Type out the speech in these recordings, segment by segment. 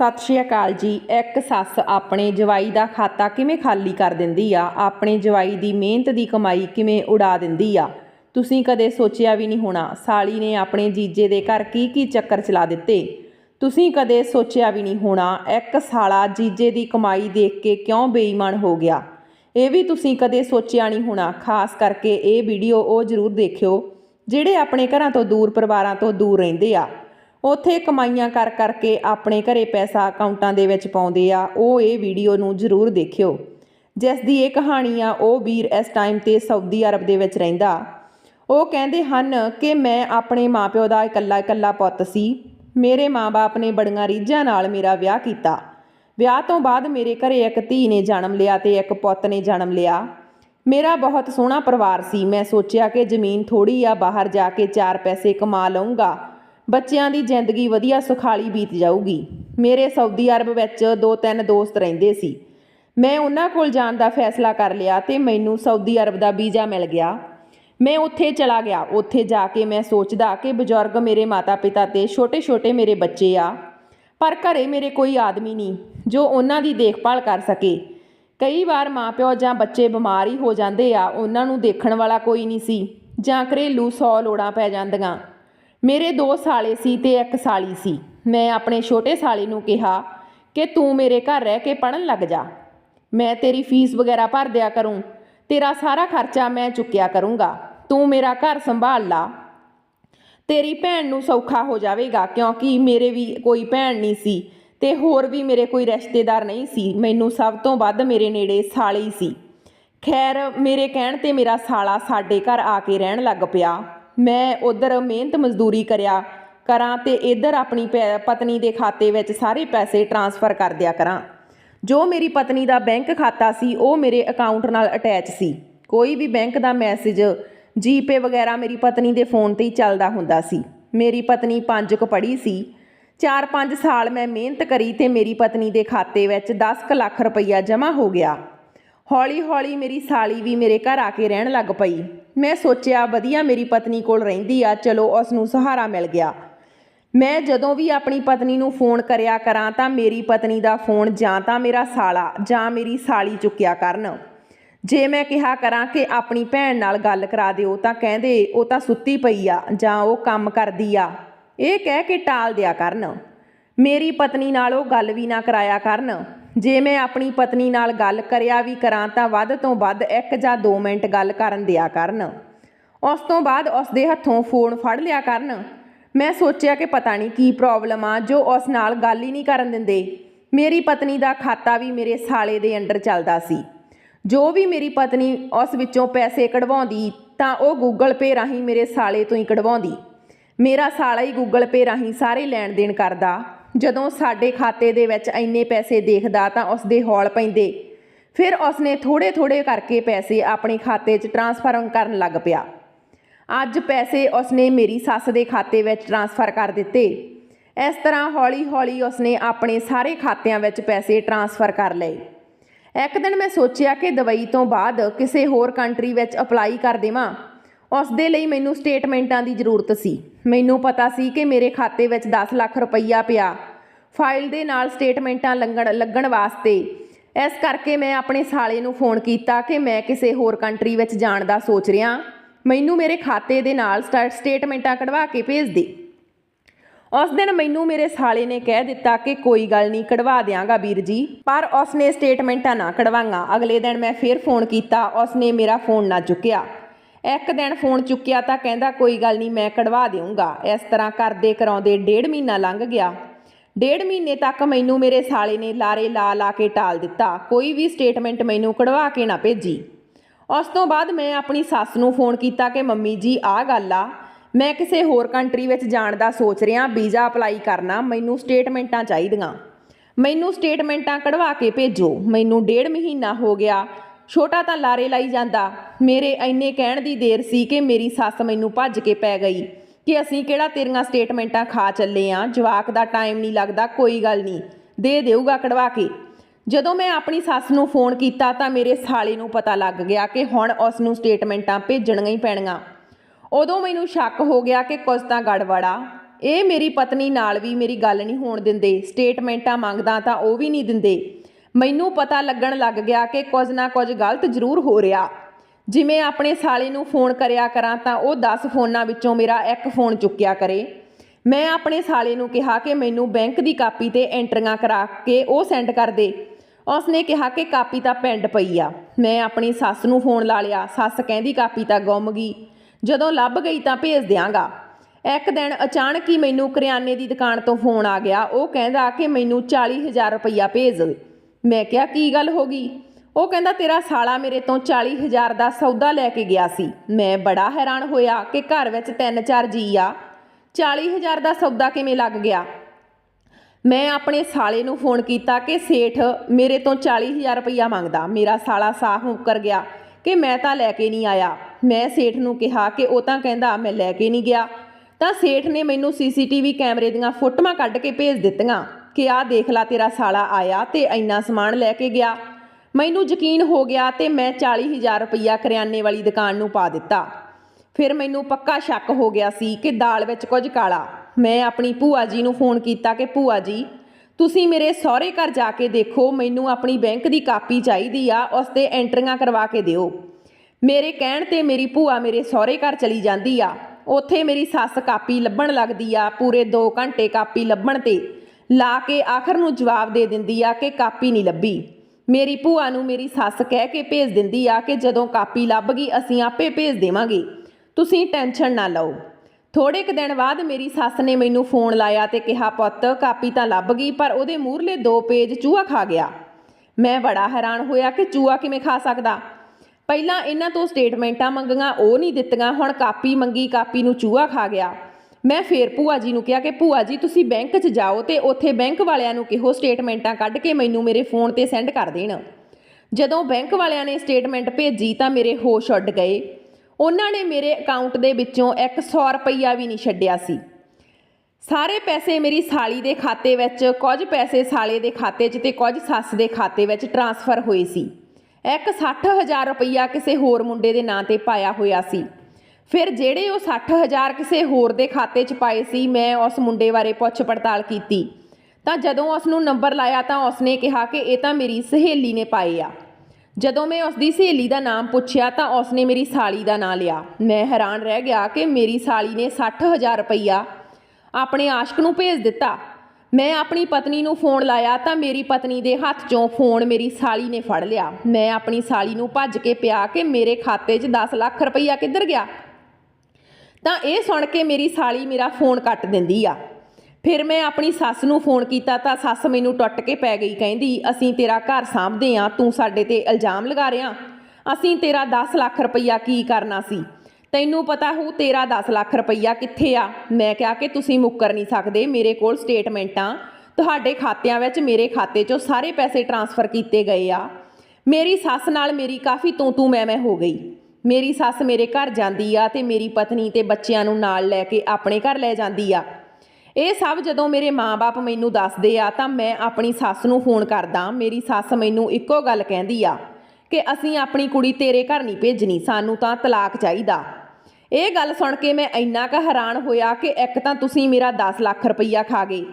ਸਤਿ ਸ਼੍ਰੀ ਅਕਾਲ ਜੀ। ਇੱਕ ਸੱਸ ਆਪਣੇ ਜਵਾਈ ਦਾ ਖਾਤਾ ਕਿਵੇਂ ਖਾਲੀ ਕਰ ਦਿੰਦੀ ਆ? ਆਪਣੇ ਜਵਾਈ ਦੀ ਮਿਹਨਤ ਦੀ ਕਮਾਈ ਕਿਵੇਂ ਉਡਾ ਦਿੰਦੀ ਆ? ਤੁਸੀਂ ਕਦੇ ਸੋਚਿਆ ਵੀ ਨਹੀਂ ਹੋਣਾ, ਸਾਲੀ ਨੇ ਆਪਣੇ ਜੀਜੇ ਦੇ ਘਰ ਕੀ ਕੀ ਚੱਕਰ ਚਲਾ ਦਿੱਤੇ? ਤੁਸੀਂ ਕਦੇ ਸੋਚਿਆ ਵੀ ਨਹੀਂ ਹੋਣਾ, ਇੱਕ ਸਾਲਾ ਜੀਜੇ ਦੀ ਕਮਾਈ ਦੇਖ ਕੇ ਕਿਉਂ ਬੇਈਮਾਨ ਹੋ ਗਿਆ? ਇਹ ਵੀ ਤੁਸੀਂ ਕਦੇ ਸੋਚਿਆ ਨਹੀਂ ਹੋਣਾ, ਖਾਸ ਕਰਕੇ ਇਹ ਵੀਡੀਓ ਉਹ ਜ਼ਰੂਰ ਦੇਖਿਓ, ਜਿਹੜੇ ਆਪਣੇ ਘਰਾਂ ਤੋਂ ਦੂਰ, ਪਰਿਵਾਰਾਂ ਤੋਂ ਦੂਰ ਰਹਿੰਦੇ ਆ। ਉੱਥੇ ਕਮਾਈਆਂ ਕਰ ਕਰਕੇ ਆਪਣੇ ਘਰੇ ਪੈਸਾ ਅਕਾਊਂਟਾਂ ਦੇ ਵਿੱਚ ਪਾਉਂਦੇ ਆ, ਉਹ ਇਹ ਵੀਡੀਓ ਨੂੰ ਜ਼ਰੂਰ ਦੇਖਿਓ। ਜਿਸ ਦੀ ਇਹ ਕਹਾਣੀ ਆ, ਉਹ ਵੀਰ ਇਸ ਟਾਈਮ ਤੇ ਸਾਊਦੀ ਅਰਬ ਦੇ ਵਿੱਚ ਰਹਿੰਦਾ। ਉਹ ਕਹਿੰਦੇ ਹਨ ਕਿ ਮੈਂ ਆਪਣੇ ਮਾਪਿਓ ਦਾ ਇਕੱਲਾ ਇਕੱਲਾ ਪੁੱਤ ਸੀ। ਮੇਰੇ ਮਾਪੇ ਨੇ ਬੜੀਆਂ ਰੀਝਾਂ ਨਾਲ ਮੇਰਾ ਵਿਆਹ ਕੀਤਾ। ਵਿਆਹ ਤੋਂ ਬਾਅਦ ਮੇਰੇ ਘਰੇ ਇੱਕ ਧੀ ਨੇ ਜਨਮ ਲਿਆ ਤੇ ਇੱਕ ਪੁੱਤ ਨੇ ਜਨਮ ਲਿਆ। ਮੇਰਾ ਬਹੁਤ ਸੋਹਣਾ ਪਰਿਵਾਰ ਸੀ। ਮੈਂ ਸੋਚਿਆ ਕਿ ਜ਼ਮੀਨ ਥੋੜੀ ਆ, ਬਾਹਰ ਜਾ ਕੇ ਚਾਰ ਪੈਸੇ ਕਮਾ ਲਵਾਂਗਾ ਬੱਚਿਆਂ ਦੀ ਜ਼ਿੰਦਗੀ ਵਧੀਆ ਸੁਖਾਲੀ ਬੀਤ ਜਾਊਗੀ। ਮੇਰੇ ਸਾਊਦੀ ਅਰਬ ਵਿੱਚ ਦੋ ਤਿੰਨ ਦੋਸਤ ਰਹਿੰਦੇ ਸੀ। ਮੈਂ ਉਹਨਾਂ ਕੋਲ ਜਾਣ ਦਾ ਫੈਸਲਾ ਕਰ ਲਿਆ ਤੇ ਮੈਨੂੰ ਸਾਊਦੀ ਅਰਬ ਦਾ ਵੀਜ਼ਾ ਮਿਲ ਗਿਆ। ਮੈਂ ਉੱਥੇ ਚਲਾ ਗਿਆ। ਉੱਥੇ ਜਾ ਕੇ ਮੈਂ ਸੋਚਦਾ ਕਿ ਬਜ਼ੁਰਗ ਮੇਰੇ ਮਾਤਾ-ਪਿਤਾ ਤੇ ਛੋਟੇ-ਛੋਟੇ ਮੇਰੇ ਬੱਚੇ ਆ, ਪਰ ਘਰੇ ਮੇਰੇ ਕੋਈ ਆਦਮੀ ਨਹੀਂ, ਜੋ ਉਹਨਾਂ ਦੀ ਦੇਖਭਾਲ ਕਰ ਸਕੇ। ਕਈ ਵਾਰ ਮਾਪਿਓ ਜਾਂ ਬੱਚੇ ਬਿਮਾਰ ਹੀ ਹੋ ਜਾਂਦੇ ਆ, ਉਹਨਾਂ ਨੂੰ ਦੇਖਣ ਵਾਲਾ ਕੋਈ ਨਹੀਂ ਸੀ, ਜਾਂ ਘਰੇਲੂ ਸੌ ਲੋੜਾਂ ਪੈ ਜਾਂਦੀਆਂ। ਮੇਰੇ ਦੋ ਸਾਲੇ ਸੀ ਤੇ ਇੱਕ ਸਾਲੀ ਸੀ। ਮੈਂ ਆਪਣੇ ਛੋਟੇ ਸਾਲੇ ਨੂੰ ਕਿਹਾ ਕਿ ਤੂੰ ਮੇਰੇ ਘਰ ਰਹਿ ਕੇ ਪੜਨ ਲੱਗ ਜਾ। ਮੈਂ ਤੇਰੀ ਫੀਸ ਵਗੈਰਾ ਭਰ ਦਿਆ ਕਰੂੰ। ਤੇਰਾ ਸਾਰਾ ਖਰਚਾ ਮੈਂ ਚੁੱਕਿਆ ਕਰੂੰਗਾ। ਤੂੰ ਮੇਰਾ ਘਰ ਸੰਭਾਲ ਲਾ। ਤੇਰੀ ਭੈਣ ਨੂੰ ਸੌਖਾ ਹੋ ਜਾਵੇਗਾ ਕਿਉਂਕਿ ਮੇਰੇ ਵੀ ਕੋਈ ਭੈਣ ਨਹੀਂ ਸੀ ਤੇ ਹੋਰ ਵੀ ਮੇਰੇ ਕੋਈ ਰਿਸ਼ਤੇਦਾਰ ਨਹੀਂ ਸੀ। ਮੈਨੂੰ ਸਭ ਤੋਂ ਵੱਧ ਮੇਰੇ ਨੇੜੇ ਸਾਲੇ ਹੀ ਸੀ। ਖੈਰ, ਮੇਰੇ ਕਹਿਣ ਤੇ ਮੇਰਾ ਸਾਲਾ ਸਾਡੇ ਘਰ ਆ ਕੇ ਰਹਿਣ ਲੱਗ ਪਿਆ। ਮੈਂ ਉਧਰ ਮਿਹਨਤ ਮਜ਼ਦੂਰੀ ਕਰਿਆ ਕਰਾਂ ਤੇ ਇੱਧਰ ਆਪਣੀ ਪੈ- ਪਤਨੀ ਦੇ ਖਾਤੇ ਵਿੱਚ ਸਾਰੇ ਪੈਸੇ ਟ੍ਰਾਂਸਫਰ ਕਰ ਦਿਆ ਕਰਾਂ। ਜੋ ਮੇਰੀ ਪਤਨੀ ਦਾ ਬੈਂਕ ਖਾਤਾ ਸੀ, ਉਹ ਮੇਰੇ ਅਕਾਊਂਟ ਨਾਲ ਅਟੈਚ ਸੀ। ਕੋਈ ਵੀ ਬੈਂਕ ਦਾ ਮੈਸੇਜ, ਜੀਪੇ ਵਗੈਰਾ ਮੇਰੀ ਪਤਨੀ ਦੇ ਫੋਨ ਤੇ ਹੀ ਚੱਲਦਾ ਹੁੰਦਾ ਸੀ। ਮੇਰੀ ਪਤਨੀ ਪੰਜ ਕੁ ਪੜ੍ਹੀ ਸੀ। 4-5 ਸਾਲ ਮੈਂ ਮਿਹਨਤ ਕਰੀ ਤੇ ਮੇਰੀ ਪਤਨੀ ਦੇ ਖਾਤੇ ਵਿੱਚ 10 ਕੁ ਲੱਖ ਰੁਪਈਆ ਜਮ੍ਹਾਂ ਹੋ ਗਿਆ। ਹੌਲੀ-ਹੌਲੀ ਮੇਰੀ ਸਾਲੀ ਵੀ ਮੇਰੇ ਘਰ ਆ ਕੇ ਰਹਿਣ ਲੱਗ ਪਈ। ਮੈਂ ਸੋਚਿਆ, ਵਧੀਆ ਮੇਰੀ ਪਤਨੀ ਕੋਲ ਰਹਿੰਦੀ ਆ, ਚਲੋ ਉਸ ਨੂੰ ਸਹਾਰਾ ਮਿਲ ਗਿਆ। ਮੈਂ ਜਦੋਂ ਵੀ ਆਪਣੀ ਪਤਨੀ ਨੂੰ ਫੋਨ ਕਰਿਆ ਕਰਾਂ ਤਾਂ ਮੇਰੀ ਪਤਨੀ ਦਾ ਫੋਨ ਜਾਂ ਤਾਂ ਮੇਰਾ ਸਾਲਾ ਜਾਂ ਮੇਰੀ ਸਾਲੀ ਚੁੱਕਿਆ ਕਰਨ। ਜੇ ਮੈਂ ਕਿਹਾ ਕਰਾਂ ਕਿ ਆਪਣੀ ਭੈਣ ਨਾਲ ਗੱਲ ਕਰਾ ਦਿਓ ਤਾਂ ਕਹਿੰਦੇ, ਉਹ ਤਾਂ ਸੁੱਤੀ ਪਈ ਆ ਜਾਂ ਉਹ ਕੰਮ ਕਰਦੀ ਆ। ਇਹ ਕਹਿ ਕੇ ਟਾਲ ਦਿਆ ਕਰਨ। ਮੇਰੀ ਪਤਨੀ ਨਾਲ ਉਹ ਗੱਲ ਵੀ ਨਾ ਕਰਾਇਆ ਕਰਨ। ਜੇ ਮੈਂ ਆਪਣੀ ਪਤਨੀ ਨਾਲ ਗੱਲ ਕਰਿਆ ਵੀ ਕਰਾਂ ਤਾਂ ਵੱਧ ਤੋਂ ਵੱਧ 1 ਜਾਂ 2 ਮਿੰਟ ਗੱਲ ਕਰਨ ਦਿਆ ਕਰਨ। ਉਸ ਤੋਂ ਬਾਅਦ ਉਸ ਦੇ ਹੱਥੋਂ ਫੋਨ ਫੜ ਲਿਆ ਕਰਨ। ਮੈਂ ਸੋਚਿਆ ਕਿ ਪਤਾ ਨਹੀਂ ਕੀ ਪ੍ਰੋਬਲਮ ਆ, ਜੋ ਉਸ ਨਾਲ ਗੱਲ ਹੀ ਨਹੀਂ ਕਰਨ ਦਿੰਦੇ। ਮੇਰੀ ਪਤਨੀ ਦਾ ਖਾਤਾ ਵੀ ਮੇਰੇ ਸਾਲੇ ਦੇ ਅੰਡਰ ਚੱਲਦਾ ਸੀ। ਜੋ ਵੀ ਮੇਰੀ ਪਤਨੀ ਉਸ ਵਿੱਚੋਂ ਪੈਸੇ ਕਢਵਾਉਂਦੀ, ਤਾਂ ਉਹ ਗੂਗਲ ਪੇ ਰਾਹੀਂ ਮੇਰੇ ਸਾਲੇ ਤੋਂ ਹੀ ਕਢਵਾਉਂਦੀ। ਮੇਰਾ ਸਾਲਾ ਹੀ ਗੂਗਲ ਪੇ ਰਾਹੀਂ ਸਾਰੇ ਲੈਣ ਦੇਣ ਕਰਦਾ। ਜਦੋਂ ਸਾਡੇ ਖਾਤੇ ਦੇ ਵਿੱਚ ਇੰਨੇ ਪੈਸੇ ਦੇਖਦਾ ਤਾਂ ਉਸ ਦੇ ਹੌਲ ਪੈਂਦੇ। ਫਿਰ ਉਸਨੇ ਥੋੜੇ ਥੋੜੇ ਕਰਕੇ ਪੈਸੇ ਆਪਣੇ ਖਾਤੇ 'ਚ ਟਰਾਂਸਫਰ ਕਰਨ ਲੱਗ ਪਿਆ। ਅੱਜ ਪੈਸੇ ਉਸਨੇ ਮੇਰੀ ਸੱਸ ਦੇ ਖਾਤੇ ਵਿੱਚ ਟਰਾਂਸਫਰ ਕਰ ਦਿੱਤੇ। ਇਸ ਤਰ੍ਹਾਂ ਹੌਲੀ-ਹੌਲੀ ਉਸਨੇ ਆਪਣੇ ਸਾਰੇ ਖਾਤਿਆਂ ਵਿੱਚ ਪੈਸੇ ਟ੍ਰਾਂਸਫਰ ਕਰ ਲਏ। ਇੱਕ ਦਿਨ ਮੈਂ ਸੋਚਿਆ ਕਿ ਦਵਾਈ ਤੋਂ ਬਾਅਦ ਕਿਸੇ ਹੋਰ ਕੰਟਰੀ ਵਿੱਚ ਅਪਲਾਈ ਕਰ ਦੇਵਾਂ। ਉਸ ਦੇ ਲਈ ਮੈਨੂੰ ਸਟੇਟਮੈਂਟਾਂ ਦੀ ਜ਼ਰੂਰਤ ਸੀ। ਮੈਨੂੰ ਪਤਾ ਸੀ ਕਿ ਮੇਰੇ ਖਾਤੇ ਵਿੱਚ 10 ਲੱਖ ਰੁਪਈਆ ਪਿਆ। ਫਾਈਲ ਦੇ ਨਾਲ ਸਟੇਟਮੈਂਟਾਂ ਲੱਗਣ ਲੱਗਣ ਵਾਸਤੇ। ਇਸ ਕਰਕੇ ਮੈਂ ਆਪਣੇ ਸਾਲੇ ਨੂੰ ਫੋਨ ਕੀਤਾ ਕਿ ਮੈਂ ਕਿਸੇ ਹੋਰ ਕੰਟਰੀ ਵਿੱਚ ਜਾਣ ਦਾ ਸੋਚ ਰਿਹਾ। ਮੈਨੂੰ ਮੇਰੇ ਖਾਤੇ ਦੇ ਨਾਲ ਸਟਾ- ਸਟੇਟਮੈਂਟਾਂ ਕਢਵਾ ਕੇ ਭੇਜ ਦੇ। ਉਸ ਦਿਨ ਮੈਨੂੰ ਮੇਰੇ ਸਾਲੇ ਨੇ ਕਹਿ ਦਿੱਤਾ ਕਿ ਕੋਈ ਗੱਲ ਨਹੀਂ, ਕਢਵਾ ਦਿਆਂਗਾ ਵੀਰ ਜੀ। ਪਰ ਉਸਨੇ ਸਟੇਟਮੈਂਟਾਂ ਨਾ ਕਢਵਾਈਆਂ ਅਗਲੇ ਦਿਨ ਮੈਂ ਫੇਰ ਫੋਨ ਕੀਤਾ। ਉਸਨੇ ਮੇਰਾ ਫੋਨ ਨਾ ਚੁੱਕਿਆ। ਇੱਕ ਦਿਨ ਫੋਨ ਚੁੱਕਿਆ ਤਾਂ ਕਹਿੰਦਾ, ਕੋਈ ਗੱਲ ਨਹੀਂ, ਮੈਂ ਕਢਵਾ ਦੇਵਾਂਗਾ ਇਸ ਤਰ੍ਹਾਂ ਕਰਦੇ ਕਰਾਉਂਦੇ ਡੇਢ ਮਹੀਨਾ ਲੰਘ ਗਿਆ। ਡੇਢ ਮਹੀਨੇ ਤੱਕ ਮੈਨੂੰ ਮੇਰੇ ਸਾਲੇ ਨੇ ਲਾਰੇ ਲਾ ਲਾ ਕੇ ਟਾਲ ਦਿੱਤਾ। ਕੋਈ ਵੀ ਸਟੇਟਮੈਂਟ ਮੈਨੂੰ ਕਢਵਾ ਕੇ ਨਾ ਭੇਜੀ। ਉਸ ਤੋਂ ਬਾਅਦ ਮੈਂ ਆਪਣੀ ਸੱਸ ਨੂੰ ਫੋਨ ਕੀਤਾ ਕਿ, ਮੰਮੀ ਜੀ, ਆਹ ਗੱਲ ਆ। ਮੈਂ ਕਿਸੇ ਹੋਰ ਕੰਟਰੀ ਵਿੱਚ ਜਾਣ ਦਾ ਸੋਚ ਰਿਹਾ, ਵੀਜ਼ਾ ਅਪਲਾਈ ਕਰਨਾ, ਮੈਨੂੰ ਸਟੇਟਮੈਂਟਾਂ ਚਾਹੀਦੀਆਂ। ਮੈਨੂੰ ਸਟੇਟਮੈਂਟਾਂ ਕਢਵਾ ਕੇ ਭੇਜੋ। ਮੈਨੂੰ ਡੇਢ ਮਹੀਨਾ ਹੋ ਗਿਆ। ਛੋਟਾ ਤਾਂ ਲਾਰੇ ਲਾਈ ਜਾਂਦਾ। ਮੇਰੇ ਐਨੇ ਕਹਿਣ ਦੀ ਦੇਰ ਸੀ ਕਿ ਮੇਰੀ ਸੱਸ ਮੈਨੂੰ ਭੱਜ ਕੇ ਪੈ ਗਈ ਕਿ ਅਸੀਂ ਕਿਹੜਾ ਤੇਰੀਆਂ ਸਟੇਟਮੈਂਟਾਂ ਖਾ ਚੱਲੇ ਆਂ, ਜਵਾਕ ਦਾ ਟਾਈਮ ਨਹੀਂ ਲੱਗਦਾ, ਕੋਈ ਗੱਲ ਨਹੀਂ, ਦੇ ਦੇਊਗਾ ਕਢਵਾ ਕੇ। ਜਦੋਂ ਮੈਂ ਆਪਣੀ ਸੱਸ ਨੂੰ ਫੋਨ ਕੀਤਾ ਤਾਂ ਮੇਰੇ ਸਾਲੇ ਨੂੰ ਪਤਾ ਲੱਗ ਗਿਆ ਕਿ ਹੁਣ ਉਸ ਨੂੰ ਸਟੇਟਮੈਂਟਾਂ ਭੇਜਣੀਆਂ ਹੀ ਪੈਣੀਆਂ। ਉਦੋਂ ਮੈਨੂੰ ਸ਼ੱਕ ਹੋ ਗਿਆ ਕਿ ਕੁਝ ਤਾਂ ਗੜਬੜਾ। ਇਹ ਮੇਰੀ ਪਤਨੀ ਨਾਲ ਵੀ ਮੇਰੀ ਗੱਲ ਨਹੀਂ ਹੋਣ ਦਿੰਦੇ। ਸਟੇਟਮੈਂਟਾਂ ਮੰਗਦਾ ਤਾਂ ਉਹ ਵੀ ਨਹੀਂ ਦਿੰਦੇ। ਮੈਨੂੰ ਪਤਾ ਲੱਗਣ ਲੱਗ ਗਿਆ ਕਿ ਕੁਝ ਨਾ ਕੁਝ ਗਲਤ ਜ਼ਰੂਰ ਹੋ ਰਿਹਾ। ਜਿਵੇਂ ਆਪਣੇ ਸਾਲੇ ਨੂੰ ਫੋਨ ਕਰਿਆ ਕਰਾਂ ਤਾਂ ਉਹ 10 ਫੋਨਾਂ ਵਿੱਚੋਂ ਮੇਰਾ ਇੱਕ ਫੋਨ ਚੁੱਕਿਆ ਕਰੇ। ਮੈਂ ਆਪਣੇ ਸਾਲੇ ਨੂੰ ਕਿਹਾ ਕਿ ਮੈਨੂੰ ਬੈਂਕ ਦੀ ਕਾਪੀ ਤੇ ਐਂਟਰੀਆਂ ਕਰਾ ਕੇ ਉਹ ਸੈਂਡ ਕਰ ਦੇ। ਉਸਨੇ ਕਿਹਾ ਕਿ ਕਾਪੀ ਤਾਂ ਪਿੰਡ ਪਈ ਆ। ਮੈਂ ਆਪਣੀ ਸੱਸ ਨੂੰ ਫੋਨ ਲਾ ਲਿਆ। ਸੱਸ ਕਹਿੰਦੀ ਕਾਪੀ ਤਾਂ ਗੁੰਮ ਗਈ। ਜਦੋਂ ਲੱਭ ਗਈ ਤਾਂ ਭੇਜ ਦਿਆਂਗਾ। ਇੱਕ ਦਿਨ ਅਚਾਨਕ ਹੀ ਮੈਨੂੰ ਕਰਿਆਨੇ ਦੀ ਦੁਕਾਨ ਤੋਂ ਫੋਨ ਆ ਗਿਆ। ਉਹ ਕਹਿੰਦਾ ਕਿ ਮੈਨੂੰ 40000 ਰੁਪਈਆ ਭੇਜ। ਮੈਂ ਕਿਹਾ, ਕੀ ਗੱਲ ਹੋ ਗਈ? ਉਹ ਕਹਿੰਦਾ, ਤੇਰਾ ਸਾਲਾ ਮੇਰੇ ਤੋਂ 40000 ਦਾ ਸੌਦਾ ਲੈ ਕੇ ਗਿਆ ਸੀ। ਮੈਂ ਬੜਾ ਹੈਰਾਨ ਹੋਇਆ ਕਿ ਘਰ ਵਿੱਚ ਤਿੰਨ ਚਾਰ ਜੀ ਆ। 40000 ਦਾ ਸੌਦਾ ਕਿਵੇਂ ਲੱਗ ਗਿਆ? ਮੈਂ ਆਪਣੇ ਸਾਲੇ ਨੂੰ ਫੋਨ ਕੀਤਾ ਕਿ ਸੇਠ, ਮੇਰੇ ਤੋਂ 40000 ਰੁਪਈਆ ਮੰਗਦਾ। ਮੇਰਾ ਸਾਲਾ ਸਾਫ਼ ਉੱਕਰ ਗਿਆ ਕਿ ਮੈਂ ਤਾਂ ਲੈ ਕੇ ਨਹੀਂ ਆਇਆ। ਮੈਂ ਸੇਠ ਨੂੰ ਕਿਹਾ ਕਿ ਉਹ ਤਾਂ ਕਹਿੰਦਾ, ਮੈਂ ਲੈ ਕੇ ਨਹੀਂ ਗਿਆ। ਤਾਂ ਸੇਠ ਨੇ ਮੈਨੂੰ ਸੀਸੀਟੀਵੀ ਕੈਮਰੇ ਦੀਆਂ ਫੋਟੋਆਂ ਕੱਢ ਕੇ ਭੇਜ ਦਿੱਤੀਆਂ। ਕਿ ਆਹ ਦੇਖ ਲਾ, ਤੇਰਾ ਸਾਲਾ ਆਇਆ ਤੇ ਇੰਨਾ ਸਮਾਨ ਲੈ ਕੇ ਗਿਆ। ਮੈਨੂੰ ਯਕੀਨ ਹੋ ਗਿਆ ਤੇ ਮੈਂ 40000 ਰੁਪਈਆ ਕਰਿਆਨੇ ਵਾਲੀ ਦੁਕਾਨ ਨੂੰ ਪਾ ਦਿੱਤਾ। ਫਿਰ ਮੈਨੂੰ ਪੱਕਾ ਸ਼ੱਕ ਹੋ ਗਿਆ ਸੀ ਕਿ ਦਾਲ ਵਿੱਚ ਕੁਝ ਕਾਲਾ। ਮੈਂ ਆਪਣੀ ਭੂਆ ਜੀ ਨੂੰ ਫੋਨ ਕੀਤਾ ਕਿ, ਭੂਆ ਜੀ, ਤੁਸੀਂ ਮੇਰੇ ਸਹੁਰੇ ਘਰ ਜਾ ਕੇ ਦੇਖੋ, ਮੈਨੂੰ ਆਪਣੀ ਬੈਂਕ ਦੀ ਕਾਪੀ ਚਾਹੀਦੀ ਆ, ਉਸ ਤੇ ਐਂਟਰੀਆਂ ਕਰਵਾ ਕੇ ਦਿਓ। ਮੇਰੇ ਕਹਿਣ ਤੇ ਮੇਰੀ ਭੂਆ ਮੇਰੇ ਸਹੁਰੇ ਘਰ ਚਲੀ ਜਾਂਦੀ ਆ। ਉੱਥੇ ਮੇਰੀ ਸੱਸ ਕਾਪੀ ਲੱਭਣ ਲੱਗਦੀ ਆ, ਪੂਰੇ 2 ਘੰਟੇ ਕਾਪੀ ਲੱਭਣ ਤੇ। ਲਾ ਕੇ ਆਖਰ ਨੂੰ ਜਵਾਬ ਦੇ ਦਿੰਦੀ ਆ ਕਿ ਕਾਪੀ ਨਹੀਂ ਲੱਭੀ। ਮੇਰੀ ਭੂਆ ਨੂੰ ਮੇਰੀ ਸੱਸ ਕਹਿ ਕੇ ਭੇਜ ਦਿੰਦੀ ਆ ਕਿ ਜਦੋਂ ਕਾਪੀ ਲੱਭ ਗਈ, ਅਸੀਂ ਆਪੇ ਭੇਜ ਦੇਵਾਂਗੇ। ਤੁਸੀਂ ਟੈਨਸ਼ਨ ਨਾ ਲਓ। ਥੋੜੇ ਕੁ ਦਿਨ ਬਾਅਦ ਮੇਰੀ ਸੱਸ ਨੇ ਮੈਨੂੰ ਫੋਨ ਲਾਇਆ ਤੇ ਕਿਹਾ, ਪੁੱਤ, ਕਾਪੀ ਤਾਂ ਲੱਭ ਗਈ, ਪਰ ਉਹਦੇ ਮੂਹਰਲੇ ਦੋ ਪੇਜ ਚੂਹਾ ਖਾ ਗਿਆ। ਮੈਂ ਬੜਾ ਹੈਰਾਨ ਹੋਇਆ ਕਿ ਚੂਹਾ ਕਿਵੇਂ ਖਾ ਸਕਦਾ। ਪਹਿਲਾਂ ਇਹਨਾਂ ਤੋਂ ਸਟੇਟਮੈਂਟਾਂ ਮੰਗੀਆਂ, ਉਹ ਨਹੀਂ ਦਿੱਤੀਆਂ, ਹੁਣ ਕਾਪੀ ਮੰਗੀ, ਕਾਪੀ ਨੂੰ ਚੂਹਾ ਖਾ ਗਿਆ। ਮੈਂ ਫੇਰ ਭੂਆ ਜੀ ਨੂੰ ਕਿਹਾ ਕਿ ਭੂਆ ਜੀ, ਤੁਸੀਂ ਬੈਂਕ 'ਚ ਜਾਓ ਤੇ ਉੱਥੇ ਬੈਂਕ ਵਾਲਿਆਂ ਨੂੰ ਕਿਹੋ ਸਟੇਟਮੈਂਟਾਂ ਕੱਢ ਕੇ ਮੈਨੂੰ ਮੇਰੇ ਫੋਨ ਤੇ ਸੈਂਡ ਕਰ ਦੇਣ। ਜਦੋਂ ਬੈਂਕ ਵਾਲਿਆਂ ਨੇ ਸਟੇਟਮੈਂਟ ਭੇਜੀ ਤਾਂ ਮੇਰੇ ਹੋਸ਼ ਉੱਡ ਗਏ। ਉਹਨਾਂ ਨੇ ਮੇਰੇ ਅਕਾਊਂਟ ਦੇ ਵਿੱਚੋਂ 100 ਰੁਪਈਆ ਵੀ ਨਹੀਂ ਛੱਡਿਆ ਸੀ। ਸਾਰੇ ਪੈਸੇ ਮੇਰੀ ਸਾਲੀ ਦੇ ਖਾਤੇ ਵਿੱਚ, ਕੁਝ ਪੈਸੇ ਸਾਲੇ ਦੇ ਖਾਤੇ 'ਚ ਤੇ ਕੁਝ ਸੱਸ ਦੇ ਖਾਤੇ ਵਿੱਚ ਟਰਾਂਸਫਰ ਹੋਏ ਸੀ। ਇੱਕ 60000 ਰੁਪਈਆ ਕਿਸੇ ਹੋਰ ਮੁੰਡੇ ਦੇ ਨਾਂ ਤੇ ਪਾਇਆ ਹੋਇਆ ਸੀ। ਫਿਰ ਜਿਹੜੇ ਉਹ 60000 ਕਿਸੇ ਹੋਰ ਦੇ ਖਾਤੇ 'ਚ ਪਾਏ ਸੀ, ਮੈਂ ਉਸ ਮੁੰਡੇ ਬਾਰੇ ਪੁੱਛ ਪੜਤਾਲ ਕੀਤੀ। ਤਾਂ ਜਦੋਂ ਉਸ ਨੂੰ ਨੰਬਰ ਲਾਇਆ ਤਾਂ ਉਸਨੇ ਕਿਹਾ ਕਿ ਇਹ ਤਾਂ ਮੇਰੀ ਸਹੇਲੀ ਨੇ ਪਾਏ ਆ। ਜਦੋਂ ਮੈਂ ਉਸ ਦੀ ਸਹੇਲੀ ਦਾ ਨਾਮ ਪੁੱਛਿਆ ਤਾਂ ਉਸਨੇ ਮੇਰੀ ਸਾਲੀ ਦਾ ਨਾਂ ਲਿਆ। ਮੈਂ ਹੈਰਾਨ ਰਹਿ ਗਿਆ ਕਿ ਮੇਰੀ ਸਾਲੀ ਨੇ 60000 ਰੁਪਈਆ ਆਪਣੇ ਆਸ਼ਕ ਨੂੰ ਭੇਜ ਦਿੱਤਾ। ਮੈਂ ਆਪਣੀ ਪਤਨੀ ਨੂੰ ਫੋਨ ਲਾਇਆ ਤਾਂ ਮੇਰੀ ਪਤਨੀ ਦੇ ਹੱਥ 'ਚੋਂ ਫੋਨ ਮੇਰੀ ਸਾਲੀ ਨੇ ਫੜ ਲਿਆ। ਮੈਂ ਆਪਣੀ ਸਾਲੀ ਨੂੰ ਭੱਜ ਕੇ ਪਿਆ ਕਿ ਮੇਰੇ ਖਾਤੇ 'ਚ 10 ਲੱਖ ਰੁਪਈਆ ਕਿੱਧਰ ਗਿਆ? ਤਾਂ ਇਹ ਸੁਣ ਕੇ ਮੇਰੀ ਸਾਲੀ ਮੇਰਾ ਫੋਨ ਕੱਟ ਦਿੰਦੀ ਆ। ਫਿਰ ਮੈਂ ਆਪਣੀ ਸੱਸ ਨੂੰ ਫੋਨ ਕੀਤਾ ਤਾਂ ਸੱਸ ਮੈਨੂੰ ਟੁੱਟ ਕੇ ਪੈ ਗਈ, ਕਹਿੰਦੀ, ਅਸੀਂ ਤੇਰਾ ਘਰ ਸਾਂਭਦੇ ਆ, ਤੂੰ ਸਾਡੇ ਤੇ ਇਲਜ਼ਾਮ ਲਗਾ ਰਿਆ ਅਸੀਂ ਤੇਰਾ 10 ਲੱਖ ਰੁਪਈਆ ਕੀ ਕਰਨਾ ਸੀ? ਤੈਨੂੰ ਪਤਾ ਹੋ ਤੇਰਾ 10 ਲੱਖ ਰੁਪਈਆ ਕਿੱਥੇ ਆ? ਮੈਂ ਕਿਹਾ ਕਿ ਤੁਸੀਂ ਮੁੱਕਰ ਨਹੀਂ ਸਕਦੇ, ਮੇਰੇ ਕੋਲ ਸਟੇਟਮੈਂਟਾਂ ਤੁਹਾਡੇ ਖਾਤਿਆਂ ਵਿੱਚ ਮੇਰੇ ਖਾਤੇ 'ਚੋਂ ਸਾਰੇ ਪੈਸੇ ਟਰਾਂਸਫਰ ਕੀਤੇ ਗਏ ਆ। ਮੇਰੀ ਸੱਸ ਨਾਲ ਮੇਰੀ ਕਾਫੀ ਤੂੰ ਤੂੰ ਮੈਂ ਮੈਂ ਹੋ ਗਈ। ਮੇਰੀ ਸੱਸ ਮੇਰੇ ਘਰ ਜਾਂਦੀ ਆ ਤੇ ਮੇਰੀ ਪਤਨੀ ਤੇ ਬੱਚਿਆਂ ਨੂੰ ਨਾਲ ਲੈ ਕੇ ਆਪਣੇ ਘਰ ਲੈ ਜਾਂਦੀ ਆ। ਇਹ ਸਭ ਜਦੋਂ ਮੇਰੇ ਮਾਪੇ ਮੈਨੂੰ ਦੱਸਦੇ ਆ ਤਾਂ ਮੈਂ ਆਪਣੀ ਸੱਸ ਨੂੰ ਫੋਨ ਕਰਦਾ। ਮੇਰੀ ਸੱਸ ਮੈਨੂੰ ਇੱਕੋ ਗੱਲ ਕਹਿੰਦੀ ਆ ਕਿ ਅਸੀਂ ਆਪਣੀ ਕੁੜੀ ਤੇਰੇ ਘਰ ਨਹੀਂ ਭੇਜਣੀ, ਸਾਨੂੰ ਤਾਂ ਤਲਾਕ ਚਾਹੀਦਾ। ਇਹ ਗੱਲ ਸੁਣ ਕੇ ਮੈਂ ਇੰਨਾ ਕੁ ਹੈਰਾਨ ਹੋਇਆ ਕਿ ਇੱਕ ਤਾਂ ਤੁਸੀਂ ਮੇਰਾ 10 ਲੱਖ ਰੁਪਈਆ ਖਾ ਗਏ,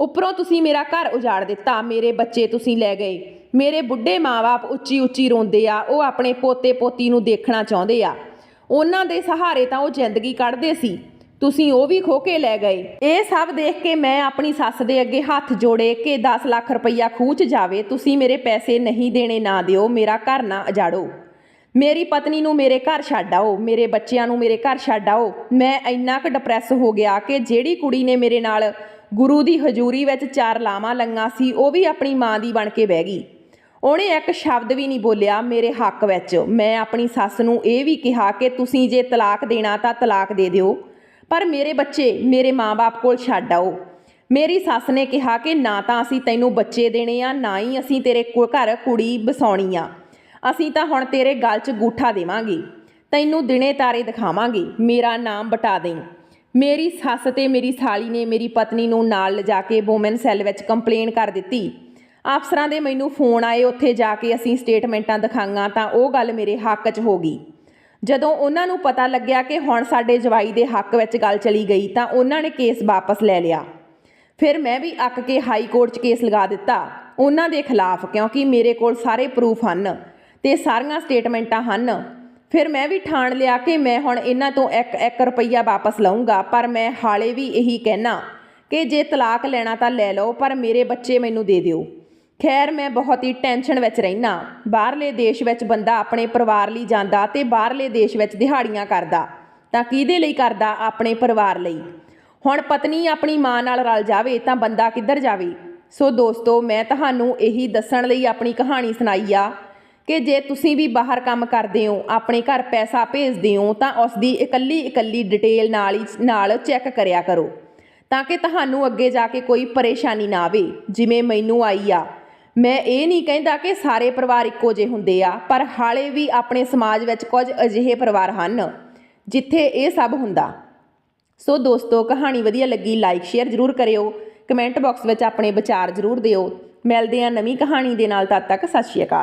ਉੱਪਰੋਂ ਤੁਸੀਂ ਮੇਰਾ ਘਰ ਉਜਾੜ ਦਿੱਤਾ, ਮੇਰੇ ਬੱਚੇ ਤੁਸੀਂ ਲੈ ਗਏ। ਮੇਰੇ ਬੁੱਢੇ ਮਾਪੇ ਉੱਚੀ ਉੱਚੀ ਰੋਂਦੇ ਆ, ਉਹ ਆਪਣੇ ਪੋਤੇ ਪੋਤੀ ਨੂੰ ਦੇਖਣਾ ਚਾਹੁੰਦੇ ਆ। ਉਹਨਾਂ ਦੇ ਸਹਾਰੇ ਤਾਂ ਉਹ ਜ਼ਿੰਦਗੀ ਕੱਢਦੇ ਸੀ। ਤੁਸੀਂ ਉਹ ਵੀ ਖੋ ਕੇ ਲੈ ਗਏ। ਇਹ ਸਭ ਦੇਖ ਕੇ ਮੈਂ ਆਪਣੀ ਸੱਸ ਦੇ ਅੱਗੇ ਹੱਥ ਜੋੜੇ ਕਿ 10 ਲੱਖ ਰੁਪਈਆ ਖੂਚ ਜਾਵੇ, ਤੁਸੀਂ ਮੇਰੇ ਪੈਸੇ ਨਹੀਂ ਦੇਣੇ, ਨਾ ਦਿਓ, ਮੇਰਾ ਘਰ ਨਾ ਅਜਾੜੋ ਮੇਰੀ ਪਤਨੀ ਨੂੰ ਮੇਰੇ ਘਰ ਛੱਡ ਆਓ, ਮੇਰੇ ਬੱਚਿਆਂ ਨੂੰ ਮੇਰੇ ਘਰ ਛੱਡ ਆਓ। ਮੈਂ ਇੰਨਾ ਕੁ ਡਿਪਰੈਸ ਹੋ ਗਿਆ ਕਿ ਜਿਹੜੀ ਕੁੜੀ ਨੇ ਮੇਰੇ ਨਾਲ ਗੁਰੂ ਦੀ ਹਜ਼ੂਰੀ ਵਿੱਚ ਚਾਰ ਲਾਵਾਂ ਲੰਗਾ ਸੀ, ਉਹ ਵੀ ਆਪਣੀ ਮਾਂ ਦੀ ਬਣ ਕੇ ਬਹਿ ਗਈ। ਉਹਨੇ ਇੱਕ ਸ਼ਬਦ ਵੀ ਨਹੀਂ ਬੋਲਿਆ ਮੇਰੇ ਹੱਕ ਵਿੱਚ। ਮੈਂ ਆਪਣੀ ਸੱਸ ਨੂੰ ਇਹ ਵੀ ਕਿਹਾ ਕਿ ਤੁਸੀਂ ਜੇ ਤਲਾਕ ਦੇਣਾ ਤਾਂ ਤਲਾਕ ਦੇ ਦਿਓ, ਪਰ ਮੇਰੇ ਬੱਚੇ ਮੇਰੇ ਮਾਂ-ਬਾਪ ਕੋਲ ਛੱਡ ਆਓ। ਮੇਰੀ ਸੱਸ ਨੇ ਕਿਹਾ ਕਿ ਨਾ ਤਾਂ ਅਸੀਂ ਤੈਨੂੰ ਬੱਚੇ ਦੇਣੇ ਆ, ਨਾ ਹੀ ਅਸੀਂ ਤੇਰੇ ਕੋ- ਘਰ ਕੁੜੀ ਬਸਾਉਣੀ ਆ। ਅਸੀਂ ਤਾਂ ਹੁਣ ਤੇਰੇ ਗਲ 'ਚ ਗੂਠਾ ਦੇਵਾਂਗੇ। ਤੈਨੂੰ ਦਿਨੇ ਤਾਰੇ ਦਿਖਾਵਾਂਗੇ, ਮੇਰਾ ਨਾਮ ਬਟਾ ਦੇਂ ਮੇਰੀ ਸੱਸ ਤੇ ਮੇਰੀ ਸਾਲੀ ਨੇ ਮੇਰੀ ਪਤਨੀ ਨੂੰ ਨਾਲ ਲਿਜਾ ਕੇ ਵੂਮਨ ਸੈੱਲ ਵਿੱਚ ਕੰਪਲੇਨ ਕਰ ਦਿੱਤੀ। ਅਫਸਰਾਂ ਦੇ ਮੈਨੂੰ ਫੋਨ ਆਏ, ਉੱਥੇ ਜਾ ਕੇ ਅਸੀਂ ਸਟੇਟਮੈਂਟਾਂ ਦਿਖਾਈਆਂ ਤਾਂ ਉਹ ਗੱਲ ਮੇਰੇ ਹੱਕ 'ਚ ਹੋ ਗਈ। ਜਦੋਂ ਉਹਨਾਂ ਨੂੰ ਪਤਾ ਲੱਗਿਆ ਕਿ ਹੁਣ ਸਾਡੇ ਜਵਾਈ ਦੇ ਹੱਕ ਵਿੱਚ ਗੱਲ ਚਲੀ ਗਈ ਤਾਂ ਉਹਨਾਂ ਨੇ ਕੇਸ ਵਾਪਸ ਲੈ ਲਿਆ। ਫਿਰ ਮੈਂ ਵੀ ਅੱਕ ਕੇ ਹਾਈ ਕੋਰਟ 'ਚ ਕੇਸ ਲਗਾ ਦਿੱਤਾ। ਉਹਨਾਂ ਦੇ ਖਿਲਾਫ, ਕਿਉਂਕਿ ਮੇਰੇ ਕੋਲ ਸਾਰੇ ਪ੍ਰੂਫ ਹਨ ਤੇ ਸਾਰੀਆਂ ਸਟੇਟਮੈਂਟਾਂ ਹਨ। ਫਿਰ ਮੈਂ ਵੀ ਠਾਣ ਲਿਆ ਕਿ ਮੈਂ ਹੁਣ ਇਹਨਾਂ ਤੋਂ 1-1 ਰੁਪਈਆ ਵਾਪਸ ਲਵਾਂਗਾ ਪਰ ਮੈਂ ਹਾਲੇ ਵੀ ਇਹੀ ਕਹਿਣਾ ਕਿ ਜੇ ਤਲਾਕ ਲੈਣਾ ਤਾਂ ਲੈ ਲਓ, ਪਰ ਮੇਰੇ ਬੱਚੇ ਮੈਨੂੰ ਦੇ ਦਿਓ। ਖੈਰ, ਮੈਂ ਬਹੁਤ ਹੀ ਟੈਨਸ਼ਨ ਵਿੱਚ ਰਹਿਣਾ ਬਾਹਰਲੇ ਦੇਸ਼ ਵਿੱਚ ਬੰਦਾ ਆਪਣੇ ਪਰਿਵਾਰ ਲਈ ਜਾਂਦਾ ਤੇ ਬਾਹਰਲੇ ਦੇਸ਼ ਵਿੱਚ ਦਿਹਾੜੀਆਂ ਕਰਦਾ, ਤਾਂ ਕਿਹਦੇ ਲਈ ਕਰਦਾ ਆਪਣੇ ਪਰਿਵਾਰ ਲਈ? ਹੁਣ ਪਤਨੀ ਆਪਣੀ ਮਾਂ ਨਾਲ ਰਲ ਜਾਵੇ ਤਾਂ ਬੰਦਾ ਕਿੱਧਰ ਜਾਵੇ? ਸੋ ਦੋਸਤੋ, ਮੈਂ ਤੁਹਾਨੂੰ ਇਹੀ ਦੱਸਣ ਲਈ ਆਪਣੀ ਕਹਾਣੀ ਸੁਣਾਈ ਆ ਕਿ ਜੇ ਤੁਸੀਂ ਵੀ ਬਾਹਰ ਕੰਮ ਕਰਦੇ ਹੋ, ਆਪਣੇ ਘਰ ਪੈਸਾ ਭੇਜਦੇ ਹੋ, ਤਾਂ ਉਸ ਦੀ ਇਕੱਲੀ ਇਕੱਲੀ ਡਿਟੇਲ ਨਾਲ ਹੀ, ਨਾਲ ਚੈੱਕ ਕਰਿਆ ਕਰੋ, ਤਾਂ ਕਿ ਤੁਹਾਨੂੰ ਅੱਗੇ ਜਾ ਕੇ ਕੋਈ ਪਰੇਸ਼ਾਨੀ ਨਾ ਆਵੇ, ਜਿਵੇਂ ਮੈਨੂੰ ਆਈ ਆ। ਮੈਂ ਇਹ ਨਹੀਂ ਕਹਿੰਦਾ ਕਿ ਸਾਰੇ ਪਰਿਵਾਰ ਇੱਕੋ ਜਿਹੇ ਹੁੰਦੇ ਆ, ਪਰ ਹਾਲੇ ਵੀ ਆਪਣੇ ਸਮਾਜ ਵਿੱਚ ਕੁਝ ਅਜਿਹੇ ਪਰਿਵਾਰ ਹਨ ਜਿੱਥੇ ਇਹ ਸਭ ਹੁੰਦਾ। ਸੋ ਦੋਸਤੋ, ਕਹਾਣੀ ਵਧੀਆ ਲੱਗੀ ਲਾਈਕ ਸ਼ੇਅਰ ਜ਼ਰੂਰ ਕਰਿਓ। ਕਮੈਂਟ ਬਾਕਸ ਵਿੱਚ ਆਪਣੇ ਵਿਚਾਰ ਜ਼ਰੂਰ ਦਿਓ। ਮਿਲਦੇ ਹਾਂ ਨਵੀਂ ਕਹਾਣੀ ਦੇ ਨਾਲ, ਤਦ ਤੱਕ ਸਤਿ ਸ਼੍ਰੀ ਅਕਾਲ।